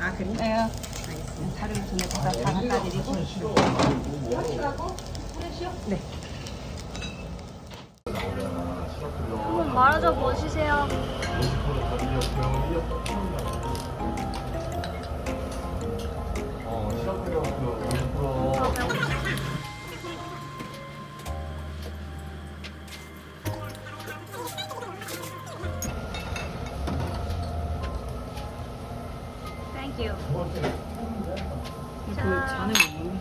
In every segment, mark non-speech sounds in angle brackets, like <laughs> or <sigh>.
아 그래요? 자료를 전에 다 갖다 드리고 네. 한번 말아줘 보시세요. Thank you. 그 잔을 먹는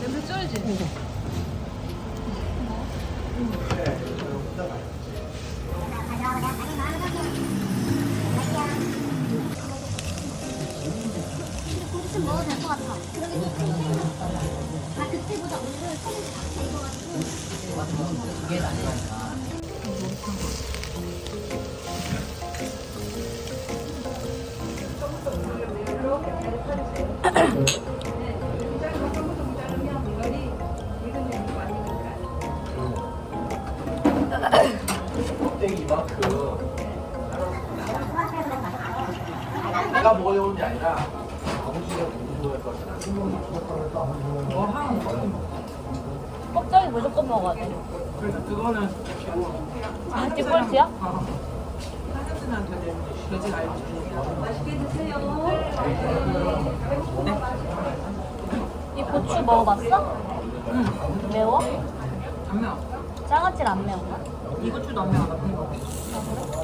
냄새 쩔지? 좀 먹어도 될 것 같아. 아, 그때보다 오늘은 소금이 다 껍데기 이만큼 내가 먹으려는 게 아니라 아버지가 먹을 것이다. 껍데기 무조건 먹어야 돼. 그래서 그거는 아? 사장님한테 돼지 알지? 이 고추 먹어봤어? 응. 매워? 안 매워. 장아찌 안 매운가? 이것도 안 매워. 나쁜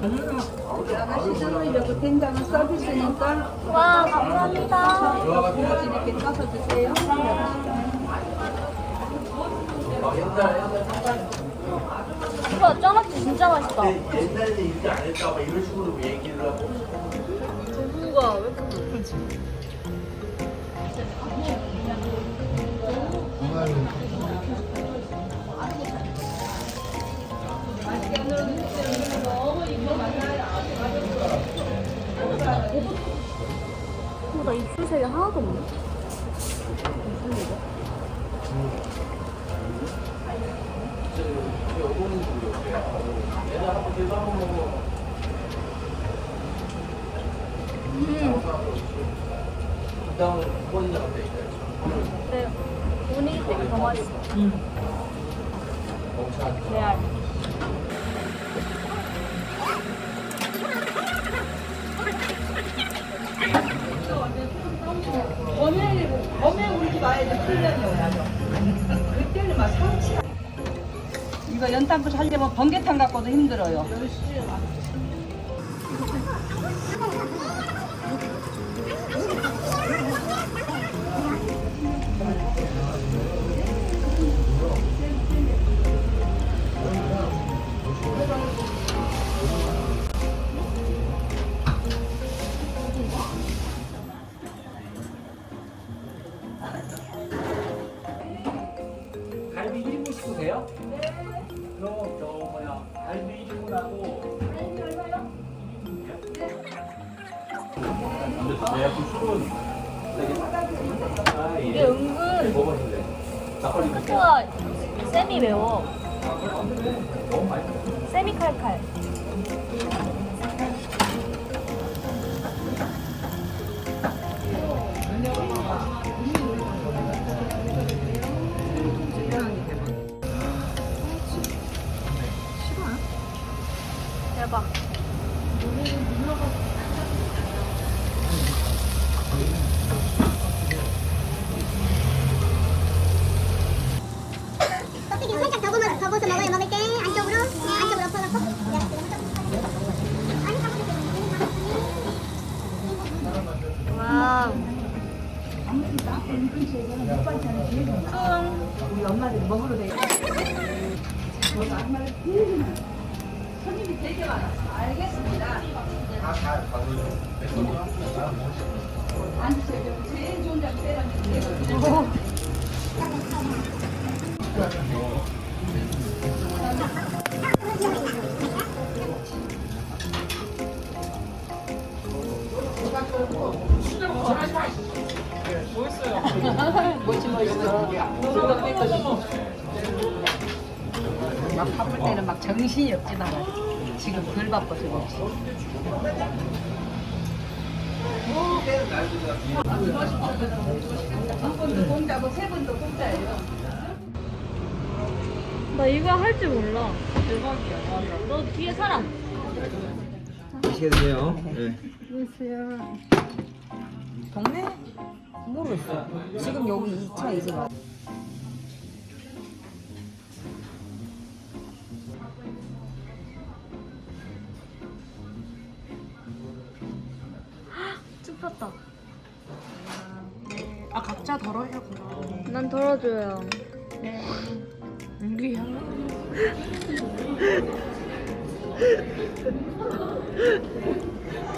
거. 음. 시즌이라고 된장은 서비스니까 와, 감사합니다. 이렇게. 옛날에 옛날에 오빠, 장아찌 진짜 맛있다. 옛날에 이렇게 안 했다 막 이런 식으로 얘기를 하고 두부가 왜 이렇게 높지? 어, 나 입술색이 하나도 없네. 그다음에 후보자한테 이제 근데 분위기 되게 더 맛있어. 멍청한 레알. 집 아이들 풀면이어야죠. 그때는 막 상치. 이거 연탄불 살려면 번개탄 갖고도 힘들어요. 갈비 이게 은근. 소스가 세미 매워. 세미 칼칼. 대박. 껍데기 살짝 더 먹어, 더 벗어 먹어요. 먹을 때 안쪽으로, 네, 안쪽으로 와. 우리 엄마들이 먹으러 돼. 되게 많아. 알겠습니다. 앉으세요. 제일 좋은 자리 때려주 막 바쁠 때는 막 정신이 없지만 지금 덜 바빠서 그렇지. 한 번도 공짜고 세 번도 공짜예요. 나 이거 할 줄 몰라. 대박이야. 너 뒤에 사람. 맛있게 드세요. 네. 동네? 모르겠어. 지금 여기 2차 이제 와. 춥었다. 아 각자 덜어려고. 난 덜어줘요. 은규야. <laughs>